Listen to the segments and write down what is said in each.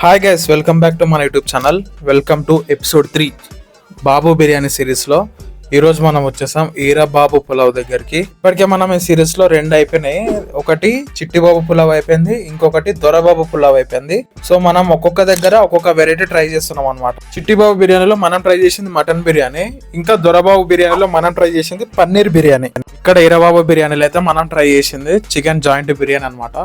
Hi guys welcome back to మన YouTube channel welcome to episode three Babu biryani సిరీస్లో ఈరోజు మనం వచ్చేసాం ఈరా బాబు పులావ్ దగ్గరికి. ఇప్పటికే మనం ఈ సిరీస్లో రెండు అయిపోయినాయి. ఒకటి చిట్టి బాబు పులావ్ అయిపోయింది ఇంకొకటి దొరబాబు పులావ్ అయిపోయింది. సో మనం ఒక్కొక్క దగ్గర ఒక్కొక్క వెరైటీ ట్రై చేస్తున్నాం అనమాట చిట్టి బాబు బిర్యానీలో మనం ట్రై చేసింది మటన్ బిర్యానీ ఇంకా దొరబాబు బిర్యానీలో మనం ట్రై చేసింది పన్నీర్ బిర్యానీ. ఇక్కడ ఈరాబాబు బిర్యానీలో అయితే మనం ట్రై చేసింది చికెన్ జాయింట్ బిర్యానీ అనమాట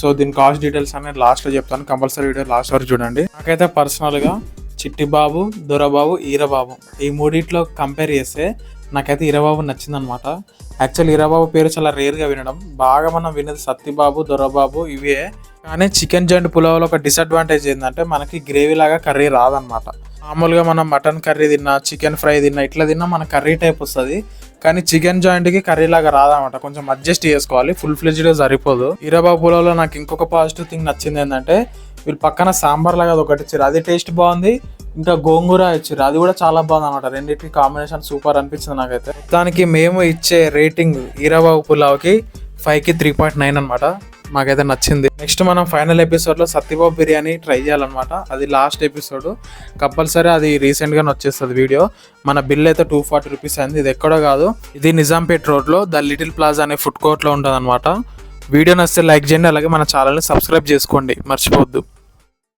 సో దీని కాస్ట్ డీటెయిల్స్ అనేది లాస్ట్లో చెప్తాను. కంపల్సరీ వీడియో లాస్ట్ వరకు చూడండి. నాకైతే పర్సనల్గా చిట్టిబాబు దొరబాబు ఈరబాబు ఈ మూడిట్లో కంపేర్ చేస్తే నాకైతే ఈరబాబు నచ్చిందనమాట యాక్చువల్ ఈరబాబు పేరు చాలా రేర్గా వినడం. బాగా మనం వినేది సత్తిబాబు దొరబాబు ఇవే. కానీ చికెన్ జాయింట్ పులావ్లో ఒక డిసడ్వాంటేజ్ ఏంటంటే మనకి గ్రేవీ లాగా కర్రీ రాదనమాట మామూలుగా మనం మటన్ కర్రీ తిన్నా చికెన్ ఫ్రై తిన్నా ఇట్లా తిన్నా మన కర్రీ టైప్ వస్తుంది. కానీ చికెన్ జాయింట్కి కర్రీ లాగా రాదనమాట కొంచెం అడ్జస్ట్ చేసుకోవాలి. ఫుల్ ఫ్లెజ్డ్గా సరిపోదు. ఈరబాబు పులావ్లో నాకు ఇంకొక పాజిటివ్ థింగ్ నచ్చింది ఏంటంటే వీళ్ళు పక్కన సాంబార్ లాగా అది ఒకటి ఇచ్చారు. అది టేస్ట్ బాగుంది. ఇంకా గోంగూర ఇచ్చారు. అది కూడా చాలా బాగుంది అనమాట రెండింటికి కాంబినేషన్ సూపర్ అనిపించింది నాకైతే. దానికి మేము ఇచ్చే రేటింగ్ ఈరాబాబు పులావ్కి ఫైవ్కి త్రీ పాయింట్ నైన్ అనమాట మాకైతే నచ్చింది. నెక్స్ట్ మనం ఫైనల్ ఎపిసోడ్లో సత్యబాబు బిర్యానీ ట్రై చేయాలన్నమాట. అది లాస్ట్ ఎపిసోడ్ కంపల్సరీ అది రీసెంట్గానే వచ్చేస్తుంది వీడియో మన బిల్ అయితే టూ ఫార్టీ రూపీస్ అయింది. ఇది ఎక్కడో కాదు. ఇది నిజాంపేట్ రోడ్లో ద లిటిల్ ప్లాజా అనే ఫుడ్ కోర్ట్లో ఉంటుంది అనమాట వీడియో నచ్చితే లైక్ చేయండి అలాగే మన ఛానల్ని సబ్స్క్రైబ్ చేసుకోండి. మర్చిపోవద్దు.